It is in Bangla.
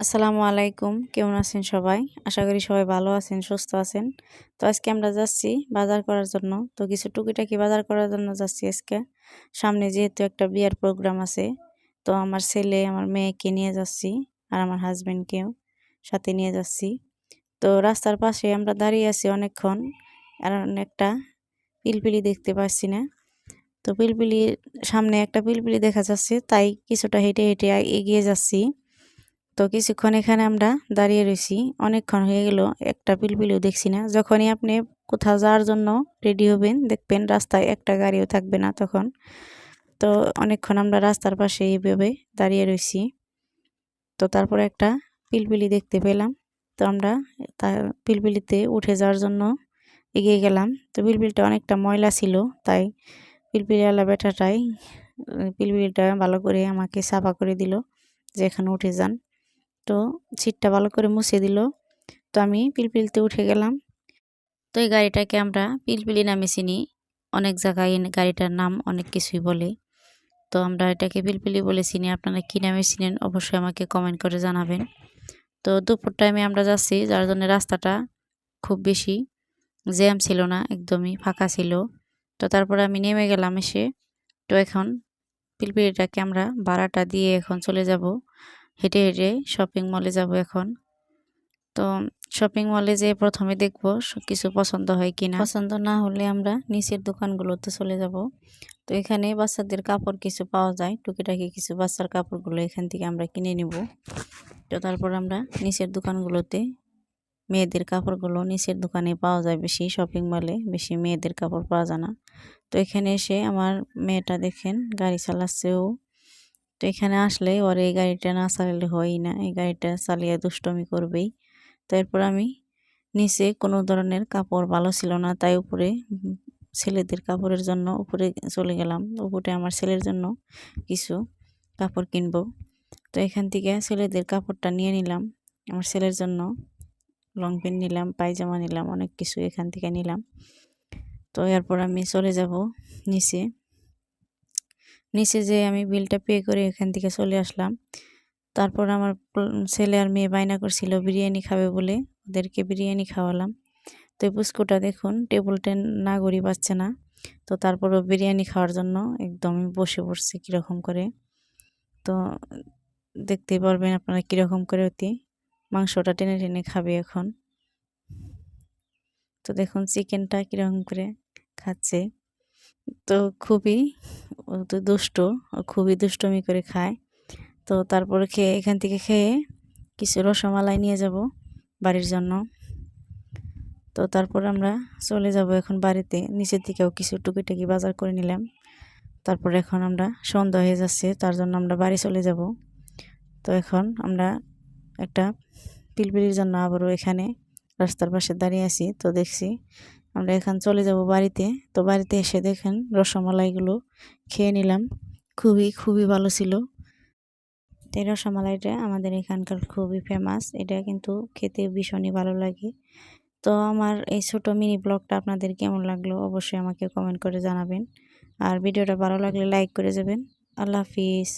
আসসালামু আলাইকুম। কেমন আছেন সবাই? আশা করি সবাই ভালো আছেন, সুস্থ আছেন। তো আজকে আমরা যাচ্ছি বাজার করার জন্য। তো কিছু টুকিটাকি বাজার করার জন্য যাচ্ছি আজকে। সামনে যেহেতু একটা বিয়ার প্রোগ্রাম আছে, তো আমার ছেলে, আমার মেয়েকে নিয়ে যাচ্ছি আর আমার হাজব্যান্ডকেও সাথে নিয়ে যাচ্ছি। তো রাস্তার পাশে আমরা দাঁড়িয়ে আছি অনেকক্ষণ আর একটা পিলপিলি দেখতে পাচ্ছি না। তো পিলপিলির সামনে একটা পিলপিলি দেখা যাচ্ছে, তাই কিছুটা হেঁটে হেঁটে এগিয়ে যাচ্ছি। তো কিছুক্ষণ এখানে আমরা দাঁড়িয়ে রয়েছি অনেকক্ষণ হয়ে গেল, একটা পিলপিলিও দেখছি না। যখনই আপনি কোথাও যাওয়ার জন্য রেডি হবেন, দেখবেন রাস্তায় একটা গাড়িও থাকবে না তখন। তো অনেকক্ষণ আমরা রাস্তার পাশে এইভাবে দাঁড়িয়ে রয়েছি তো তারপরে একটা পিলপিলি দেখতে পেলাম। তো আমরা তা পিলপিলিতে উঠে যাওয়ার জন্য এগিয়ে গেলাম। তো পিলপিলটা অনেকটা ময়লা ছিল, তাই পিলপিলিওয়ালা বেটাটাই পিলপিলিটা ভালো করে আমাকে সাফা করে দিল যে এখানে উঠে যান। তো সিটটা ভালো করে মুছে দিল। তো আমি পিলপিলিতে উঠে গেলাম। তো এই গাড়িটাকে আমরা পিলপিলি নামে চিনি। অনেক জায়গায় গাড়িটার নাম অনেক কিছুই বলে। তো আমরা এটাকে পিলপিলি বলে চিনি। আপনারা কী নামে চিনেন অবশ্যই আমাকে কমেন্ট করে জানাবেন। তো দুপুর টাইমে আমরা যাচ্ছি, যার জন্য রাস্তাটা খুব বেশি জ্যাম ছিল না, একদমই ফাঁকা ছিল। তো তারপরে আমি নেমে গেলাম এসে। তো এখন পিলপিলিটাকে আমরা ভাড়াটা দিয়ে এখন চলে যাব। হেঁটে হেঁটে শপিং মলে যাব এখন। তো শপিং মলে যে প্রথমে দেখব কিছু পছন্দ হয় কিনা। পছন্দ না হলে আমরা নিচের দোকানগুলোতে চলে যাব। তো এখানে বাচ্চাদের কাপড় কিছু পাওয়া যায়, টুকিটাকি কিছু বাচ্চার কাপড়গুলো এখান থেকে আমরা কিনে নিব। তো তারপর আমরা নিচের দোকানগুলোতে মেয়েদের কাপড়গুলো নিচের দোকানে পাওয়া যায় বেশি শপিং মলে বেশি মেয়েদের কাপড় পাওয়া যায় না। তো এখানে এসে আমার মেয়েটা দেখেন, গাড়ি চালাচ্ছে ও তো এখানে আসলে ওর এই গাড়িটা না চালালে হয়ই না। এই গাড়িটা চালিয়ে দুষ্টমি করবেই। তারপর আমি নিচে কোনো ধরনের কাপড় ভালো ছিল না, তাই উপরে ছেলেদের কাপড়ের জন্য উপরে চলে গেলাম। উপরে আমার ছেলের জন্য কিছু কাপড় কিনব। তো এখান থেকে ছেলেদের কাপড়টা নিয়ে নিলাম। আমার ছেলের জন্য লং প্যান্ট নিলাম, পায়জামা নিলাম, অনেক কিছু এখান থেকে নিলাম। তো এরপর আমি চলে যাব নিচে। নিচে যে আমি বিলটা পে করে এখান থেকে চলে আসলাম। তারপর আমার ছেলে আর মেয়ে বায়না করছিল, বিরিয়ানি খাবে বলে ওদেরকে বিরিয়ানি খাওয়ালাম। তো এই পুস্কুটা দেখুন টেবিল টেন না গড়ি পাচ্ছে না। তো তারপরও বিরিয়ানি খাওয়ার জন্য একদমই বসে পড়ছে কীরকম করে। তো দেখতেই পারবেন আপনারা কীরকম করে অতি মাংসটা টেনে টেনে খাবে এখন। তো দেখুন চিকেনটা কীরকম করে খাচ্ছে। তো খুবই তো দুষ্ট খুবই দুষ্টমি করে খায়। তো তারপরে খেয়ে, এখান থেকে খেয়ে কিছু রসমালাই নিয়ে যাব বাড়ির জন্য। তো তারপর আমরা চলে যাব এখন বাড়িতে। নিচের দিকেও কিছু টুকিটাকি বাজার করে নিলাম। তারপর এখন আমরা সন্ধ্যা হয়ে যাচ্ছে, তার জন্য আমরা বাড়ি চলে যাব। তো এখন আমরা একটা পিলপিলির জন্য আবারও এখানে রাস্তার পাশে দাঁড়িয়ে আছি। তো দেখছি আমরা এখন চলে যাব বাড়িতে। তো বাড়িতে এসে দেখেন রসমালাইগুলো খেয়ে নিলাম। খুবই খুবই ভালো ছিল। এই রসমালাইটা আমাদের এখানকার খুবই ফেমাস এটা কিন্তু খেতে ভীষণই ভালো লাগে। তো আমার এই ছোট মিনি ব্লগটা আপনাদের কেমন লাগল অবশ্যই আমাকে কমেন্ট করে জানাবেন। আর ভিডিওটা ভালো লাগলে লাইক করে যাবেন। আল্লাহ হাফিজ।